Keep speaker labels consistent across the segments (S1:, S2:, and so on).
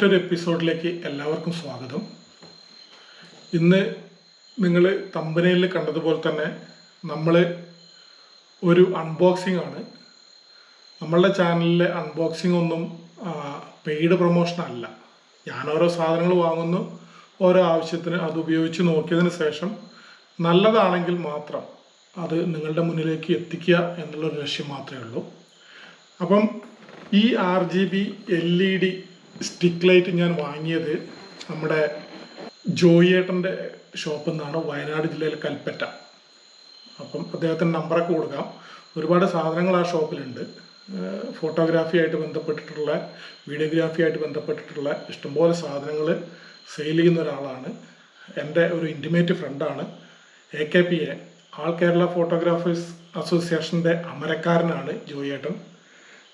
S1: മറ്റൊരു എപ്പിസോഡിലേക്ക് എല്ലാവർക്കും സ്വാഗതം. ഇന്ന് നിങ്ങൾ തമ്പനയിൽ കണ്ടതുപോലെ തന്നെ നമ്മൾ ഒരു അൺബോക്സിംഗ് ആണ്. നമ്മളുടെ ചാനലിലെ അൺബോക്സിംഗ് ഒന്നും പെയ്ഡ് പ്രൊമോഷൻ അല്ല. ഞാൻ ഓരോ സാധനങ്ങൾ വാങ്ങുന്നു ഓരോ ആവശ്യത്തിന് അത് ഉപയോഗിച്ച് നോക്കിയതിന് ശേഷം നല്ലതാണെങ്കിൽ മാത്രം അത് നിങ്ങളുടെ മുന്നിലേക്ക് എത്തിക്കുക എന്നുള്ളൊരു ലക്ഷ്യം മാത്രമേ ഉള്ളൂ. അപ്പം ഈ R G B L E D stick light ഞാൻ വാങ്ങിയത് നമ്മുടെ ജോയിയേട്ടന്റെ ഷോപ്പിൽ നിന്നാണ് വയനാട് ജില്ലയിലെ കൽപ്പറ്റ. അപ്പം അദ്ദേഹത്തിന്റെ നമ്പറൊക്കെ കൊടുക്കാം. ഒരുപാട് സാധനങ്ങൾ ആ ഷോപ്പിലുണ്ട്. ഫോട്ടോഗ്രാഫി ആയിട്ട് ബന്ധപ്പെട്ടിട്ടുള്ള വീഡിയോഗ്രാഫി ആയിട്ട് ബന്ധപ്പെട്ടിട്ടുള്ള ഇഷ്ടംപോലെ സാധനങ്ങൾ സെയിൽ ചെയ്യുന്ന ഒരാളാണ്. എന്റെ ഒരു ഇന്റിമേറ്റ് ഫ്രണ്ടാണ് A K P A all Kerala photographers അസോസിയേഷന്റെ അമരക്കാരനാണ് ജോയിയേട്ടൻ.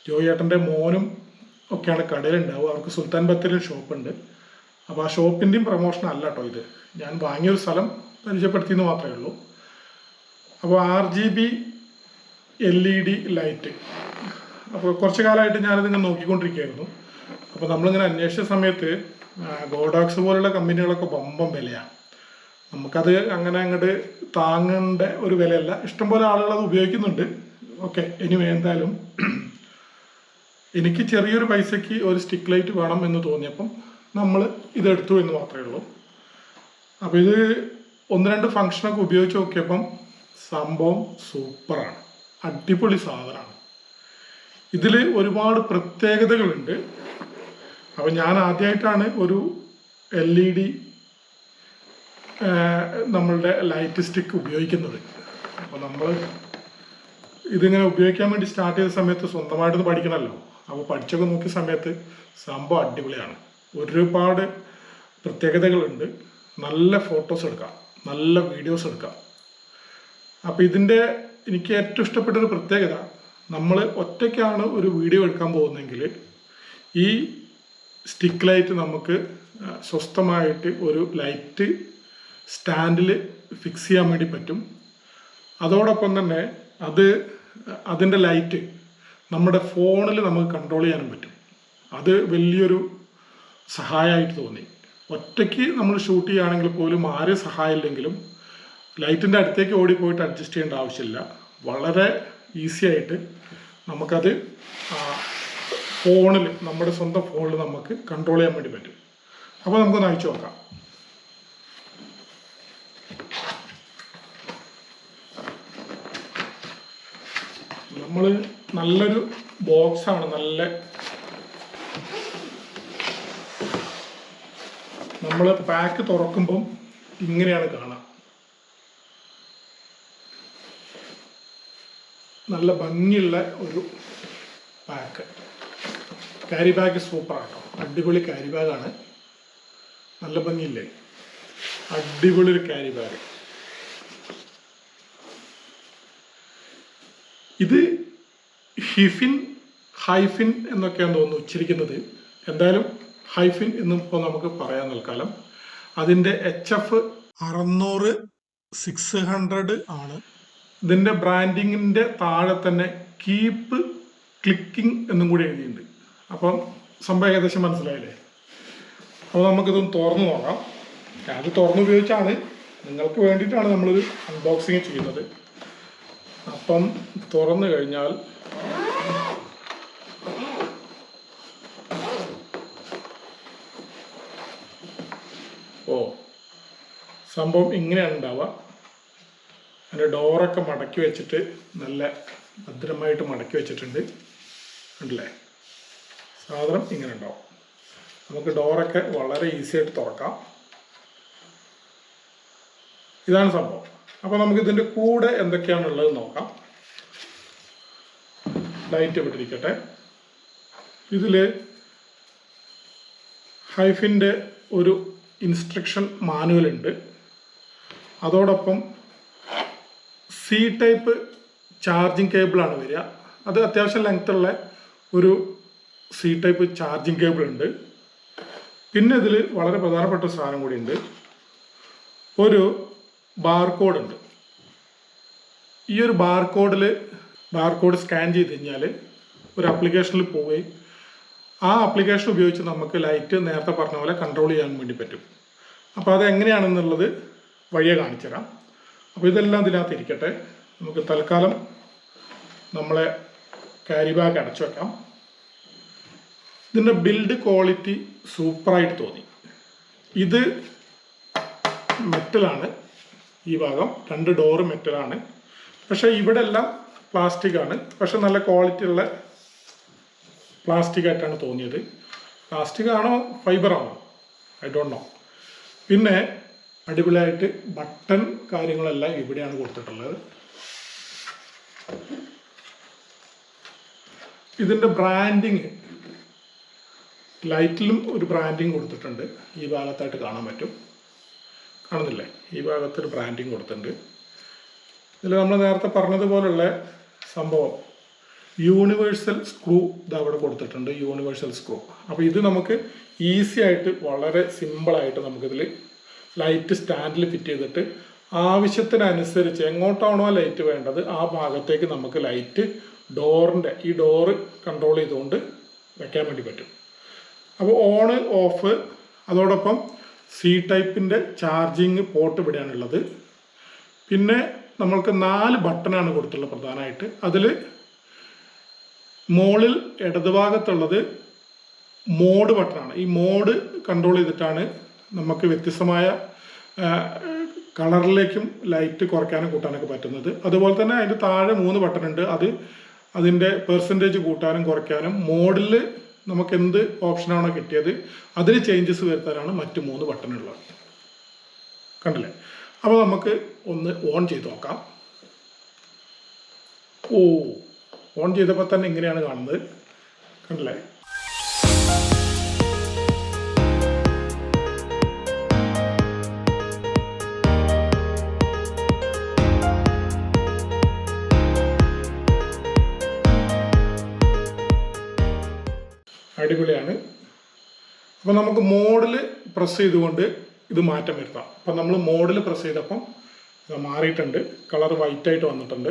S1: ജോയിയേട്ടന്റെ മോനും ഒക്കെയാണ് കടയിലുണ്ടാവുക. അവർക്ക് സുൽത്താൻ ബത്തേരിയിൽ ഷോപ്പുണ്ട്. അപ്പോൾ ആ ഷോപ്പിന്റെയും പ്രൊമോഷൻ അല്ല കേട്ടോ ഇത്. ഞാൻ വാങ്ങിയൊരു സ്ഥലം പരിചയപ്പെടുത്തിയെന്ന് മാത്രമേ ഉള്ളൂ. അപ്പോൾ R G B L E D light. അപ്പോൾ കുറച്ച് കാലമായിട്ട് ഞാനിതിങ്ങനെ നോക്കിക്കൊണ്ടിരിക്കുകയായിരുന്നു. അപ്പോൾ നമ്മളിങ്ങനെ അന്വേഷിച്ച സമയത്ത് ഗോഡോക്സ് പോലുള്ള കമ്പനികളൊക്കെ ബമ്പം വിലയാണ് നമുക്കത് അങ്ങനെ അങ്ങോട്ട് താങ്ങേണ്ട ഒരു വിലയല്ല. ഇഷ്ടംപോലെ ആളുകൾ അത് ഉപയോഗിക്കുന്നുണ്ട്. ഓക്കെ ഇനി എന്തായാലും എനിക്ക് ചെറിയൊരു പൈസയ്ക്ക് ഒരു സ്റ്റിക്ക് ലൈറ്റ് വേണം എന്ന് തോന്നിയപ്പം നമ്മൾ ഇതെടുത്തു എന്ന് മാത്രമേ ഉള്ളൂ. അപ്പോൾ ഇത് ഒന്ന് രണ്ട് ഫങ്ഷനൊക്കെ ഉപയോഗിച്ച് നോക്കിയപ്പം സംഭവം സൂപ്പറാണ് അടിപൊളി സാധനമാണ്. ഇതിൽ ഒരുപാട് പ്രത്യേകതകളുണ്ട്. അപ്പോൾ ഞാൻ ആദ്യമായിട്ടാണ് ഒരു എൽ ഇ ഡി നമ്മളുടെ ലൈറ്റ് സ്റ്റിക്ക് ഉപയോഗിക്കുന്നത്. അപ്പോൾ നമ്മൾ ഇതിങ്ങനെ ഉപയോഗിക്കാൻ വേണ്ടി സ്റ്റാർട്ട് ചെയ്ത സമയത്ത് സ്വന്തമായിട്ടൊന്ന് പഠിക്കണമല്ലോ. അപ്പോൾ പഠിച്ചൊക്കെ നോക്കിയ സമയത്ത് സംഭവം അടിപൊളിയാണ്. ഒരുപാട് പ്രത്യേകതകളുണ്ട്. നല്ല ഫോട്ടോസ് എടുക്കാം. നല്ല വീഡിയോസ് എടുക്കാം. അപ്പോൾ ഇതിന്റെ എനിക്ക് ഏറ്റവും ഇഷ്ടപ്പെട്ട ഒരു പ്രത്യേകത നമ്മൾ ഒറ്റയ്ക്കാണ് ഒരു വീഡിയോ എടുക്കാൻ പോകുന്നതെങ്കിൽ ഈ സ്റ്റിക്ക് ലൈറ്റ് നമുക്ക് സ്വസ്ഥമായിട്ട് ഒരു ലൈറ്റ് സ്റ്റാൻഡിൽ ഫിക്സ് ചെയ്യാൻ വേണ്ടി പറ്റും. അതോടൊപ്പം തന്നെ അത് അതിന്റെ ലൈറ്റ് നമ്മുടെ ഫോണിൽ നമുക്ക് കൺട്രോൾ ചെയ്യാനും പറ്റും. അത് വലിയൊരു സഹായമായിട്ട് തോന്നി. ഒറ്റയ്ക്ക് നമ്മൾ ഷൂട്ട് ചെയ്യുകയാണെങ്കിൽ പോലും ആരും സഹായമില്ലെങ്കിലും ലൈറ്റിന്റെ അടുത്തേക്ക് ഓടിപ്പോയിട്ട് അഡ്ജസ്റ്റ് ചെയ്യേണ്ട ആവശ്യമില്ല. വളരെ ഈസി ആയിട്ട് നമുക്കത് ഫോണിൽ നമ്മുടെ സ്വന്തം ഫോണിൽ നമുക്ക് കൺട്രോൾ ചെയ്യാൻ വേണ്ടി പറ്റും. അപ്പോൾ നമുക്കൊന്ന് അയച്ചു നോക്കാം. നമ്മൾ നല്ലൊരു ആണ്. നല്ല നമ്മൾ പാക്ക് തുറക്കുമ്പം ഇങ്ങനെയാണ് കാണാം. നല്ല ഭംഗിയുള്ള ഒരു പാക്ക് കാരി ബാഗ് സൂപ്പറാണ് കേട്ടോ അടിപൊളി ക്യാരി ബാഗാണ് നല്ല ഭംഗിയില്ലേ? അടിപൊളി ഒരു ക്യാരി ബാഗ് ഇത് ഹിഫിൻ ഹൈഫിൻ എന്നൊക്കെയാണ് തോന്നുന്നു ഉച്ചരിക്കുന്നത് എന്തായാലും ഹൈഫിൻ എന്നും ഇപ്പോൾ നമുക്ക് പറയാൻ തൽക്കാലം. അതിന്റെ എച്ച് എഫ് അറുന്നൂറ് സിക്സ് ഹൺഡ്രഡ് ആണ്. ഇതിന്റെ ബ്രാൻഡിങ്ങിന്റെ താഴെ തന്നെ കീപ്പ് ക്ലിക്കിംഗ് എന്നും കൂടി എഴുതിയിട്ടുണ്ട്. അപ്പം സംഭവം ഏകദേശം മനസ്സിലായില്ലേ? അപ്പോൾ നമുക്കിതൊന്ന് തുറന്നു നോക്കാം. അത് തുറന്ന് ഉപയോഗിച്ചാണ് നിങ്ങൾക്ക് വേണ്ടിയിട്ടാണ് നമ്മളൊരു അൺബോക്സിങ് ചെയ്യുന്നത്. അപ്പം തുറന്നു കഴിഞ്ഞാൽ ഓ സംഭവം ഇങ്ങനെയാണ് ഉണ്ടാവുക അതിന്റെ ഡോറൊക്കെ മടക്കി വെച്ചിട്ട് നല്ല ഭദ്രമായിട്ട് മടക്കി വെച്ചിട്ടുണ്ട്. ഉണ്ടല്ലേ സാധനം ഇങ്ങനെ ഉണ്ടാവും നമുക്ക് ഡോറൊക്കെ വളരെ ഈസി ആയിട്ട് തുറക്കാം. ഇതാണ് സംഭവം. അപ്പോൾ നമുക്ക് ഇതിന്റെ കൂടെ എന്തൊക്കെയാണുള്ളത് നോക്കാം. ലൈറ്റ് വിട്ടിരിക്കട്ടെ ഇതിൽ ഹൈഫിന്റെ ഒരു ഇൻസ്ട്രക്ഷൻ മാനുവൽ ഉണ്ട്. അതോടൊപ്പം സി ടൈപ്പ് ചാർജിങ് കേബിളാണ് വരിക. അത് അത്യാവശ്യം ലെങ്ത്തുള്ള ഒരു സി ടൈപ്പ് ചാർജിങ് കേബിൾ ഉണ്ട്. പിന്നെ ഇതിൽ വളരെ പ്രധാനപ്പെട്ട സാധനം കൂടിയുണ്ട് ഒരു ബാർകോഡ് ഉണ്ട് ഈ ഒരു ബാർകോഡിൽ ബാർകോഡ് സ്കാൻ ചെയ്ത് കഴിഞ്ഞാൽ ഒരു ആപ്ലിക്കേഷനിൽ പോവുകയും ആ ആപ്ലിക്കേഷൻ ഉപയോഗിച്ച് നമുക്ക് ലൈറ്റ് നേരത്തെ പറഞ്ഞ പോലെ കൺട്രോൾ ചെയ്യാൻ വേണ്ടി പറ്റും. അപ്പോൾ അത് എങ്ങനെയാണെന്നുള്ളത് വഴിയെ കാണിച്ചു തരാം അപ്പോൾ ഇതെല്ലാം ഇതിനകത്ത് ഇരിക്കട്ടെ. നമുക്ക് തൽക്കാലം നമ്മളെ ക്യാരി ബാഗ് അടച്ചു വെക്കാം. ഇതിന്റെ ബിൽഡ് ക്വാളിറ്റി സൂപ്പറായിട്ട് തോന്നി. ഇത് മെറ്റലാണ്. ഈ ഭാഗം രണ്ട് ഡോറ് മെറ്റലാണ്. പക്ഷേ ഇവിടെ എല്ലാം പ്ലാസ്റ്റിക് ആണ് പക്ഷെ നല്ല ക്വാളിറ്റി ഉള്ള പ്ലാസ്റ്റിക് ആയിട്ടാണ് തോന്നിയത്. പ്ലാസ്റ്റിക് ആണോ ഫൈബർ ആണോ ഐ ഡോണ്ട് നോ പിന്നെ അടിപൊളിയായിട്ട് ബട്ടൺ കാര്യങ്ങളെല്ലാം ഇവിടെയാണ് കൊടുത്തിട്ടുള്ളത്. ഇതിന്റെ ബ്രാൻഡിങ് ലൈറ്റിലും ഒരു ബ്രാൻഡിങ് കൊടുത്തിട്ടുണ്ട്. ഈ ഭാഗത്തായിട്ട് കാണാൻ പറ്റും. കാണുന്നില്ലേ? ഈ ഭാഗത്തൊരു ബ്രാൻഡിങ് കൊടുത്തിട്ടുണ്ട്. ഇതിൽ നമ്മൾ നേരത്തെ പറഞ്ഞതുപോലുള്ള സംഭവം. യൂണിവേഴ്സൽ സ്ക്രൂ ഇത് അവിടെ കൊടുത്തിട്ടുണ്ട് യൂണിവേഴ്സൽ സ്ക്രൂ അപ്പോൾ ഇത് നമുക്ക് ഈസി ആയിട്ട് വളരെ സിമ്പിളായിട്ട് നമുക്കിതിൽ ലൈറ്റ് സ്റ്റാൻഡിൽ ഫിറ്റ് ചെയ്തിട്ട് ആവശ്യത്തിനനുസരിച്ച് എങ്ങോട്ടാണോ ലൈറ്റ് വേണ്ടത് ആ ഭാഗത്തേക്ക് നമുക്ക് ലൈറ്റ് ഡോറിന്റെ ഈ ഡോറ് കൺട്രോൾ ചെയ്തുകൊണ്ട് വെക്കാൻ വേണ്ടി പറ്റും. അപ്പോൾ ഓണ് ഓഫ് അതോടൊപ്പം സി ടൈപ്പിന്റെ ചാർജിങ് പോർട്ട് ഇവിടെയാണ് ഉള്ളത് പിന്നെ നമ്മൾക്ക് നാല് ബട്ടണാണ് കൊടുത്തുള്ളത് പ്രധാനമായിട്ട്. അതിൽ മോളിൽ ഇടതുഭാഗത്തുള്ളത് മോഡ് ബട്ടണാണ് ഈ മോഡ് കൺട്രോൾ ചെയ്തിട്ടാണ് നമുക്ക് വ്യത്യസ്തമായ കളറിലേക്കും ലൈറ്റ് കുറയ്ക്കാനും കൂട്ടാനൊക്കെ പറ്റുന്നത്. അതുപോലെ തന്നെ അതിന്റെ താഴെ മൂന്ന് ബട്ടൺ ഉണ്ട്. അത് അതിന്റെ പെർസെന്റേജ് കൂട്ടാനും കുറയ്ക്കാനും മോഡിൽ നമുക്ക് എന്ത് ഓപ്ഷനാണോ കിട്ടിയത് അതിൽ ചേഞ്ചസ് വരുത്താനാണ് മറ്റു മൂന്ന് ബട്ടൺ ഉള്ളത്. കണ്ടില്ലേ? അപ്പോൾ നമുക്ക് ഒന്ന് ഓൺ ചെയ്ത് നോക്കാം. ഓ ഓൺ ചെയ്തപ്പോൾ തന്നെ ഇങ്ങനെയാണ് കാണുന്നത്. കണ്ടില്ലേ? അടിപൊളിയാണ്. അപ്പോൾ നമുക്ക് മോഡിൽ പ്രസ് ചെയ്തുകൊണ്ട് ഇത് മാറ്റം വരുത്താം. അപ്പം നമ്മൾ മോഡിൽ പ്രസ് ചെയ്തപ്പം ഇത് മാറിയിട്ടുണ്ട്. കളർ വൈറ്റ് ആയിട്ട് വന്നിട്ടുണ്ട്.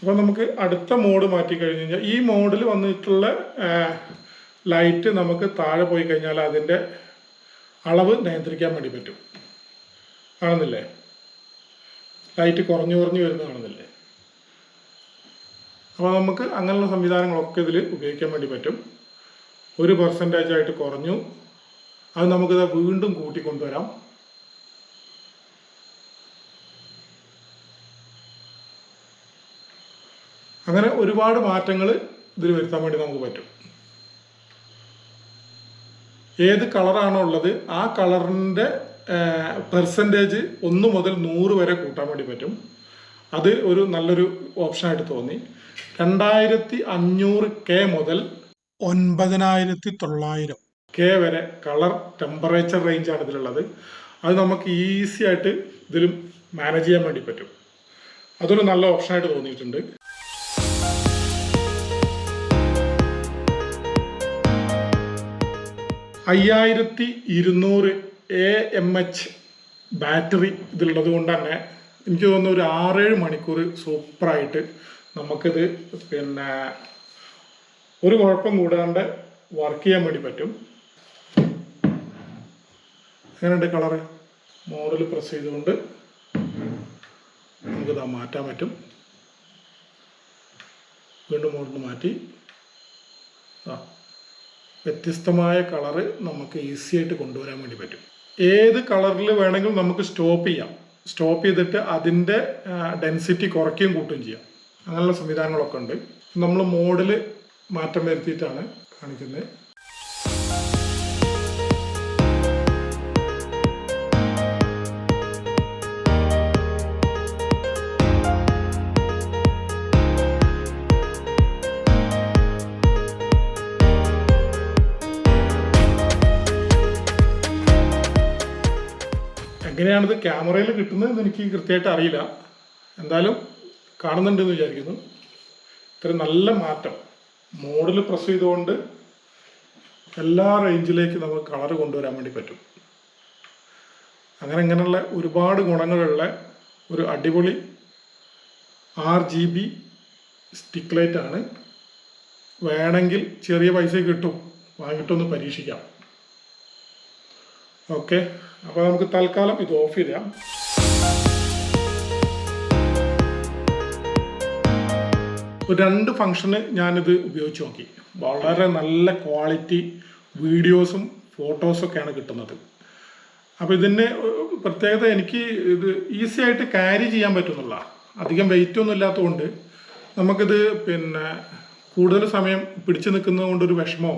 S1: അപ്പോൾ നമുക്ക് അടുത്ത മോഡ് മാറ്റി കഴിഞ്ഞ് കഴിഞ്ഞാൽ ഈ മോഡിൽ വന്നിട്ടുള്ള ലൈറ്റ് നമുക്ക് താഴെ പോയി കഴിഞ്ഞാൽ അതിന്റെ അളവ് നിയന്ത്രിക്കാൻ വേണ്ടി പറ്റും. കാണുന്നില്ലേ? ലൈറ്റ് കുറഞ്ഞു കുറഞ്ഞു വരുന്ന കാണുന്നില്ലേ അപ്പോൾ നമുക്ക് അങ്ങനെയുള്ള സംവിധാനങ്ങളൊക്കെ ഇതിൽ ഉപയോഗിക്കാൻ വേണ്ടി പറ്റും. ഒരു പെർസെന്റേജ് ആയിട്ട് കുറഞ്ഞു. അത് നമുക്കിത് വീണ്ടും കൂട്ടിക്കൊണ്ടുവരാം. അങ്ങനെ ഒരുപാട് മാറ്റങ്ങൾ ഇതിൽ വരുത്താൻ വേണ്ടി നമുക്ക് പറ്റും. ഏത് കളറാണോ ഉള്ളത് ആ കളറിന്റെ പെർസെന്റേജ് ഒന്ന് മുതൽ നൂറ് വരെ കൂട്ടാൻ വേണ്ടി പറ്റും. അത് ഒരു നല്ലൊരു ഓപ്ഷനായിട്ട് തോന്നി. രണ്ടായിരത്തി അഞ്ഞൂറ് കെ മുതൽ ഒൻപതിനായിരത്തി തൊള്ളായിരം കെ വരെ കളർ ടെമ്പറേച്ചർ റേഞ്ചാണ് ഇതിലുള്ളത്. അത് നമുക്ക് ഈസി ആയിട്ട് ഇതിലും മാനേജ് ചെയ്യാൻ വേണ്ടി പറ്റും. അതൊരു നല്ല ഓപ്ഷനായിട്ട് തോന്നിയിട്ടുണ്ട്. അയ്യായിരത്തി ഇരുന്നൂറ് എ എം എച്ച് ബാറ്ററി ഇതിലുള്ളത് കൊണ്ട് തന്നെ എനിക്ക് തോന്നുന്നു ഒരു ആറേഴ് മണിക്കൂർ സൂപ്പറായിട്ട് നമുക്കിത് പിന്നെ ഒരു കുഴപ്പം കൂടാണ്ട് വർക്ക് ചെയ്യാൻ വേണ്ടി പറ്റും. എങ്ങനെയുണ്ട് കളറ്? മോഡൽ പ്രസ് ചെയ്തുകൊണ്ട് നമുക്കിത് മാറ്റാൻ പറ്റും. വീണ്ടും മോഡൽ മാറ്റി. ആ വ്യത്യസ്തമായ കളറ് നമുക്ക് ഈസി ആയിട്ട് കൊണ്ടുവരാൻ വേണ്ടി പറ്റും. ഏത് കളറിൽ വേണമെങ്കിലും നമുക്ക് സ്റ്റോപ്പ് ചെയ്യാം. സ്റ്റോപ്പ് ചെയ്തിട്ട് അതിന്റെ ഡെൻസിറ്റി കുറയ്ക്കുകയും കൂട്ടുകയും ചെയ്യാം. അങ്ങനെയുള്ള സംവിധാനങ്ങളൊക്കെ ഉണ്ട്. നമ്മൾ മോഡിൽ മാറ്റം വരുത്തിയിട്ടാണ് കാണിക്കുന്നത്. എങ്ങനെയാണിത് ക്യാമറയിൽ കിട്ടുന്നത് എനിക്ക് കൃത്യമായിട്ട് അറിയില്ല. എന്തായാലും കാണുന്നുണ്ടെന്ന് വിചാരിക്കുന്നു. ഇത്ര നല്ല മാറ്റം. മോഡൽ പ്രസ് ചെയ്തുകൊണ്ട് എല്ലാ റേഞ്ചിലേക്ക് നമുക്ക് കളർ കൊണ്ടുവരാൻ വേണ്ടി പറ്റും. അങ്ങനെ ഇങ്ങനെയുള്ള ഒരുപാട് ഗുണങ്ങളുള്ള ഒരു അടിപൊളി R G B stick light ആണ്. വേണമെങ്കിൽ ചെറിയ പൈസ കിട്ടും. വാങ്ങിയിട്ടൊന്ന് പരീക്ഷിക്കാം. ഓക്കെ അപ്പോൾ നമുക്ക് തൽക്കാലം ഇത് ഓഫ് ചെയ്യാം. രണ്ട് ഫംഗ്ഷന് ഞാനിത് ഉപയോഗിച്ച് നോക്കി. വളരെ നല്ല ക്വാളിറ്റി വീഡിയോസും ഫോട്ടോസൊക്കെയാണ് കിട്ടുന്നത്. അപ്പോൾ ഇതിന്റെ പ്രത്യേകത എനിക്ക് ഇത് ഈസി ആയിട്ട് ക്യാരി ചെയ്യാൻ പറ്റുന്നുള്ള അധികം വെയിറ്റ് ഒന്നും ഇല്ലാത്തതുകൊണ്ട് നമുക്കിത് പിന്നെ കൂടുതൽ സമയം പിടിച്ചു നിൽക്കുന്നത് കൊണ്ടൊരു വിഷമോ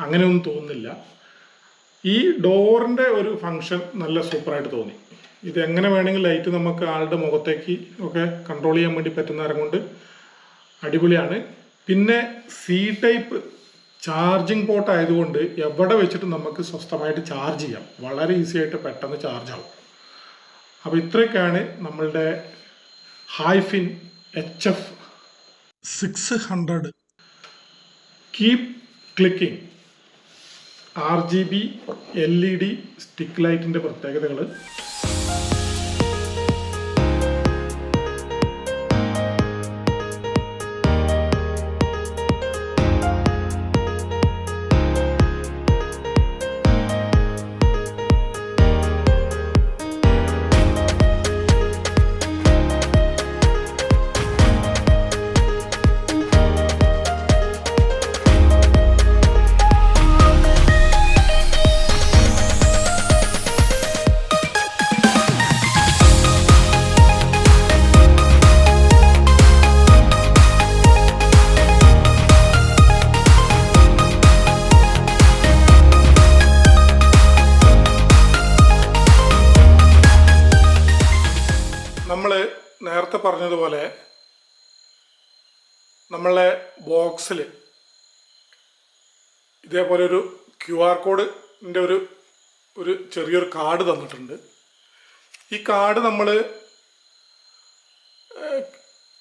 S1: അങ്ങനെയൊന്നും തോന്നുന്നില്ല. ഈ ഡോറിന്റെ ഒരു ഫങ്ഷൻ നല്ല സൂപ്പറായിട്ട് തോന്നി. ഇത് എങ്ങനെ വേണമെങ്കിൽ ലൈറ്റ് നമുക്ക് ആളുടെ മുഖത്തേക്ക് ഒക്കെ കൺട്രോൾ ചെയ്യാൻ വേണ്ടി പറ്റുന്ന നേരം കൊണ്ട് അടിപൊളിയാണ്. പിന്നെ സി ടൈപ്പ് ചാർജിങ് പോർട്ട് ആയതുകൊണ്ട് എവിടെ വെച്ചിട്ട് നമുക്ക് സ്വസ്ഥമായിട്ട് ചാർജ് ചെയ്യാം. വളരെ ഈസി ആയിട്ട് പെട്ടെന്ന് ചാർജ് ആവും. അപ്പോൾ ഇത്രയൊക്കെയാണ് നമ്മളുടെ ഹൈഫിൻ H F six hundred keep clicking R G B L E D stick ലൈറ്റിന്റെ പ്രത്യേകതകൾ നമ്മൾ നേരത്തെ പറഞ്ഞതുപോലെ നമ്മളെ ബോക്സിൽ ഇതേപോലെ ഒരു ക്യു ആർ കോഡിന്റെ ഒരു ഒരു ചെറിയൊരു കാർഡ് തന്നിട്ടുണ്ട്. ഈ കാർഡ് നമ്മൾ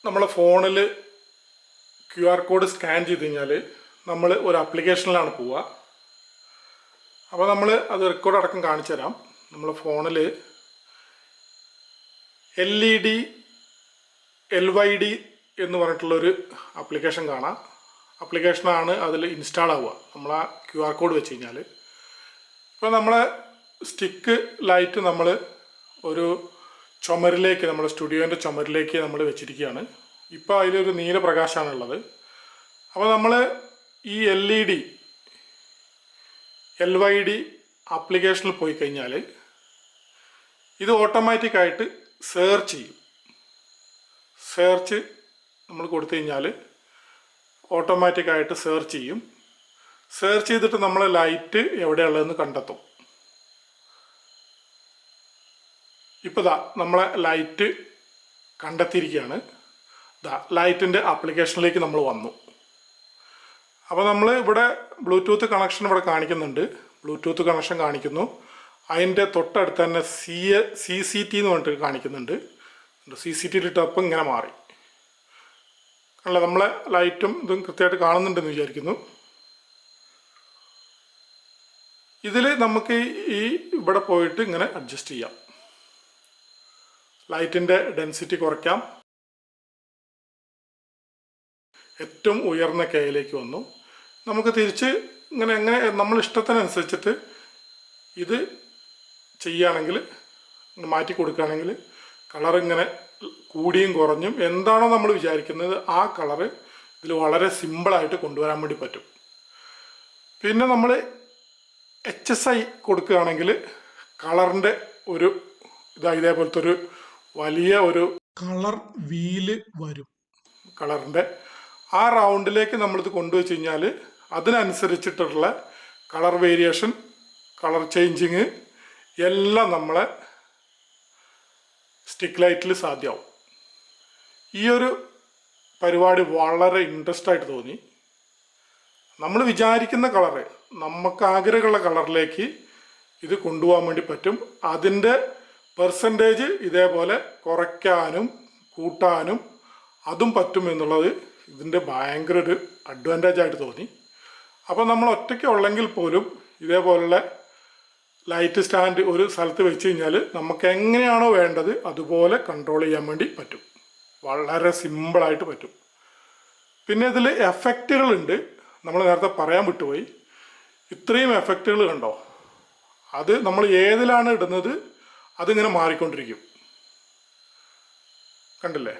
S1: നമ്മളെ ഫോണിൽ ക്യു ആർ കോഡ് സ്കാൻ ചെയ്ത് കഴിഞ്ഞാൽ നമ്മൾ ഒരു ആപ്ലിക്കേഷനിലാണ് പോവുക. അപ്പോൾ നമ്മൾ അത് റെക്കോർഡ് അടക്കം കാണിച്ചു തരാം നമ്മളെ ഫോണിൽ L E D L Y D എന്ന് പറഞ്ഞിട്ടുള്ളൊരു ആപ്ലിക്കേഷൻ കാണാം. ആപ്ലിക്കേഷനാണ് അതിൽ ഇൻസ്റ്റാൾ ആവുക. നമ്മൾ ആ ക്യു ആർ കോഡ് വെച്ച് കഴിഞ്ഞാൽ ഇപ്പോൾ നമ്മളെ സ്റ്റിക്ക് ലൈറ്റ് നമ്മൾ ഒരു ചുമരിലേക്ക് നമ്മുടെ സ്റ്റുഡിയോന്റെ ചുമരിലേക്ക് നമ്മൾ വെച്ചിരിക്കുകയാണ്. ഇപ്പോൾ അതിലൊരു നീല പ്രകാശമാണുള്ളത്. അപ്പോൾ നമ്മൾ ഈ L E D L Y D ആപ്ലിക്കേഷനിൽ പോയി കഴിഞ്ഞാൽ ഇത് ഓട്ടോമാറ്റിക്കായിട്ട് സെർച്ച് ചെയ്യും. സെർച്ച് നമ്മൾ കൊടുത്തു കഴിഞ്ഞാൽ ഓട്ടോമാറ്റിക്കായിട്ട് സെർച്ച് ചെയ്യും. സെർച്ച് ചെയ്തിട്ട് നമ്മൾ ലൈറ്റ് എവിടെയുള്ളതെന്ന് കണ്ടെത്തും. ഇപ്പോൾ ദാ നമ്മളെ ലൈറ്റ് കണ്ടെത്തിയിരിക്കുകയാണ്. ദാ ലൈറ്റിന്റെ ആപ്ലിക്കേഷനിലേക്ക് നമ്മൾ വന്നു. അപ്പോൾ നമ്മൾ ഇവിടെ ബ്ലൂടൂത്ത് കണക്ഷൻ ഇവിടെ കാണിക്കുന്നുണ്ട്. ബ്ലൂടൂത്ത് കണക്ഷൻ കാണിക്കുന്നു. അതിന്റെ തൊട്ടടുത്ത് തന്നെ സി സി സി ടി എന്ന് പറഞ്ഞിട്ട് കാണിക്കുന്നുണ്ട്. സി സി ടിയിൽ ഇട്ടപ്പം ഇങ്ങനെ മാറി. അല്ല നമ്മളെ ലൈറ്റും ഇതും കൃത്യമായിട്ട് കാണുന്നുണ്ടെന്ന് വിചാരിക്കുന്നു. ഇതിൽ നമുക്ക് ഈ ഇവിടെ പോയിട്ട് ഇങ്ങനെ അഡ്ജസ്റ്റ് ചെയ്യാം. ലൈറ്റിന്റെ ഡെൻസിറ്റി കുറയ്ക്കാം. ഏറ്റവും ഉയർന്ന കെയിലേക്ക് വന്നു. നമുക്ക് തിരിച്ച് ഇങ്ങനെ എങ്ങനെ നമ്മൾ ഇഷ്ടത്തിനനുസരിച്ചിട്ട് ഇത് ചെയ്യുകയാണെങ്കിൽ മാറ്റി കൊടുക്കുകയാണെങ്കിൽ കളർ ഇങ്ങനെ കൂടിയും കുറഞ്ഞും എന്താണോ നമ്മൾ വിചാരിക്കുന്നത് ആ കളർ ഇതിൽ വളരെ സിമ്പിളായിട്ട് കൊണ്ടുവരാൻ വേണ്ടി പറ്റും. പിന്നെ നമ്മൾ എച്ച് എസ് ഐ കൊടുക്കുകയാണെങ്കിൽ കളറിന്റെ ഒരു ഇതാ ഇതേപോലത്തെ ഒരു വലിയ ഒരു കളർ വീൽ വരും. കളറിന്റെ ആ റൗണ്ടിലേക്ക് നമ്മളിത് കൊണ്ടുവച്ച് കഴിഞ്ഞാൽ അതിനനുസരിച്ചിട്ടുള്ള കളർ വേരിയേഷൻ കളർ ചേഞ്ചിങ് എല്ലാം നമ്മളെ സ്റ്റിക്ക് ലൈറ്റിൽ സാധ്യമാവും ഈ ഒരു പരിപാടി വളരെ ഇൻട്രസ്റ്റ് ആയിട്ട് തോന്നി. നമ്മൾ വിചാരിക്കുന്ന കളറ് നമുക്ക് ആഗ്രഹമുള്ള കളറിലേക്ക് ഇത് കൊണ്ടുപോകാൻ വേണ്ടി പറ്റും. അതിന്റെ പെർസെന്റേജ് ഇതേപോലെ കുറയ്ക്കാനും കൂട്ടാനും അതും പറ്റും എന്നുള്ളത് ഇതിന്റെ ഭയങ്കര ഒരു അഡ്വാന്റേജ് ആയിട്ട് തോന്നി. അപ്പോൾ നമ്മൾ ഒറ്റയ്ക്ക് ഉള്ളെങ്കിൽ പോലും ഇതേപോലുള്ള ലൈറ്റ് സ്റ്റാൻഡ് ഒരു സ്ഥലത്ത് വെച്ച് കഴിഞ്ഞാൽ നമുക്ക് എങ്ങനെയാണോ വേണ്ടത് അതുപോലെ കൺട്രോൾ ചെയ്യാൻ വേണ്ടി പറ്റും. വളരെ സിമ്പിളായിട്ട് പറ്റും. പിന്നെ ഇതിൽ എഫക്റ്റുകളുണ്ട് നമ്മൾ നേരത്തെ പറയാൻ വിട്ടുപോയി. ഇത്രയും എഫക്റ്റുകൾ കണ്ടോ? അത് നമ്മൾ ഏതിലാണ് ഇടുന്നത് അതിങ്ങനെ മാറിക്കൊണ്ടിരിക്കും. കണ്ടില്ലേ?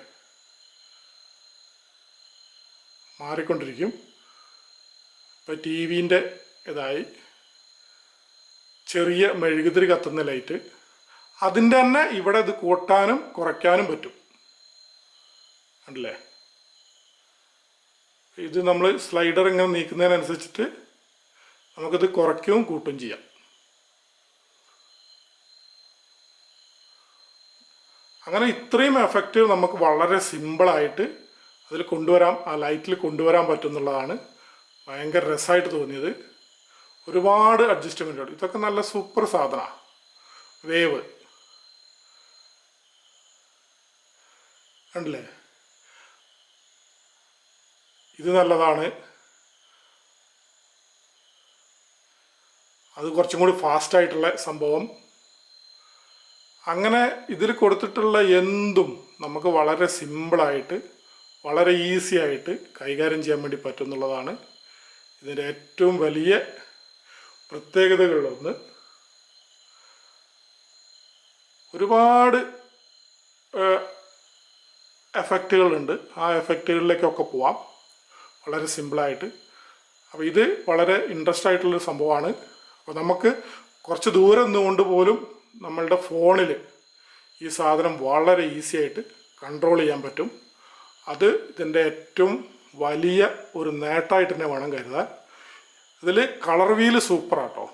S1: മാറിക്കൊണ്ടിരിക്കും. ഇപ്പം ടി വിന്റെ ഇതായി. ചെറിയ മെഴുകുതിരി കത്തുന്ന ലൈറ്റ്. അതിന്റെ തന്നെ ഇവിടെ ഇത് കൂട്ടാനും കുറയ്ക്കാനും പറ്റും. ഉണ്ടല്ലേ ഇത് നമ്മൾ സ്ലൈഡർ ഇങ്ങനെ നീക്കുന്നതിനനുസരിച്ചിട്ട് നമുക്കിത് കുറയ്ക്കുകയും കൂട്ടും ചെയ്യാം. അങ്ങനെ ഇത്രയും എഫക്റ്റീവ് നമുക്ക് വളരെ സിമ്പിളായിട്ട് അതിൽ കൊണ്ടുവരാം ആ ലൈറ്റിൽ കൊണ്ടുവരാൻ പറ്റുന്നുള്ളതാണ്. ഭയങ്കര രസമായിട്ട് തോന്നിയത്. ഒരുപാട് അഡ്ജസ്റ്റ്മെന്റുകൾ ഇതൊക്കെ നല്ല സൂപ്പർ സാധനമാണ് വേവ്. കണ്ടില്ലേ? ഇത് നല്ലതാണ്. അത് കുറച്ചും കൂടി ഫാസ്റ്റായിട്ടുള്ള സംഭവം. അങ്ങനെ ഇതിൽ കൊടുത്തിട്ടുള്ള എന്തും നമുക്ക് വളരെ സിമ്പിളായിട്ട് വളരെ ഈസി ആയിട്ട് കൈകാര്യം ചെയ്യാൻ വേണ്ടി പറ്റുന്നുള്ളതാണ് ഇതിന്റെ ഏറ്റവും വലിയ പ്രത്യേകതകളിലൊന്ന്. ഒരുപാട് എഫക്റ്റുകളുണ്ട്. ആ എഫക്റ്റുകളിലേക്കൊക്കെ പോവാം. വളരെ സിമ്പിളായിട്ട്. അപ്പോൾ ഇത് വളരെ ഇൻട്രസ്റ്റ് ആയിട്ടുള്ളൊരു സംഭവമാണ്. അപ്പോൾ നമുക്ക് കുറച്ച് ദൂരം നിന്നുകൊണ്ട് പോലും നമ്മളുടെ ഫോണിൽ ഈ സാധനം വളരെ ഈസി ആയിട്ട് കൺട്രോൾ ചെയ്യാൻ പറ്റും. അത് ഇതിന്റെ ഏറ്റവും വലിയ ഒരു നേട്ടമായിട്ട് തന്നെ വേണം കരുതാൻ. ഇതിൽ കളർ വീൽ സൂപ്പറാട്ടോ.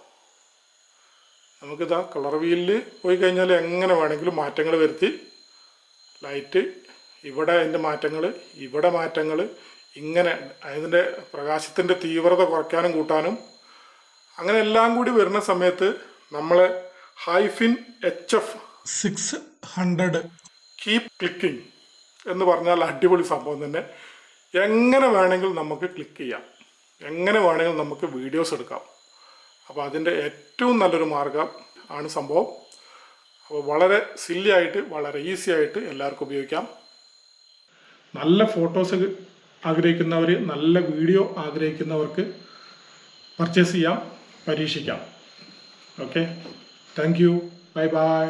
S1: നമുക്കിതാ കളർ വീലിൽ പോയി കഴിഞ്ഞാൽ എങ്ങനെ വേണമെങ്കിലും മാറ്റങ്ങൾ വരുത്തി. ലൈറ്റ് ഇവിടെ അതിന്റെ മാറ്റങ്ങൾ ഇവിടെ മാറ്റങ്ങൾ ഇങ്ങനെ അതിന്റെ പ്രകാശത്തിന്റെ തീവ്രത കുറയ്ക്കാനും കൂട്ടാനും. അങ്ങനെ എല്ലാം കൂടി വരുന്ന സമയത്ത് നമ്മൾ ഹൈഫിൻ H F six hundred keep clicking എന്ന് പറഞ്ഞാൽ അടിപൊളി സംഭവം തന്നെ. എങ്ങനെ വേണമെങ്കിലും നമുക്ക് ക്ലിക്ക് ചെയ്യാം. എങ്ങനെ വേണമെങ്കിലും നമുക്ക് വീഡിയോസ് എടുക്കാം. അപ്പോൾ അതിന്റെ ഏറ്റവും നല്ലൊരു മാർഗം ആണ് സംഭവം. അപ്പോൾ വളരെ സില്ലി ആയിട്ട് വളരെ ഈസി ആയിട്ട് എല്ലാവർക്കും ഉപയോഗിക്കാം. നല്ല ഫോട്ടോസ് ആഗ്രഹിക്കുന്നവർ നല്ല വീഡിയോ ആഗ്രഹിക്കുന്നവർക്ക് പർച്ചേസ് ചെയ്യാം പരീക്ഷിക്കാം. Okay thank you bye bye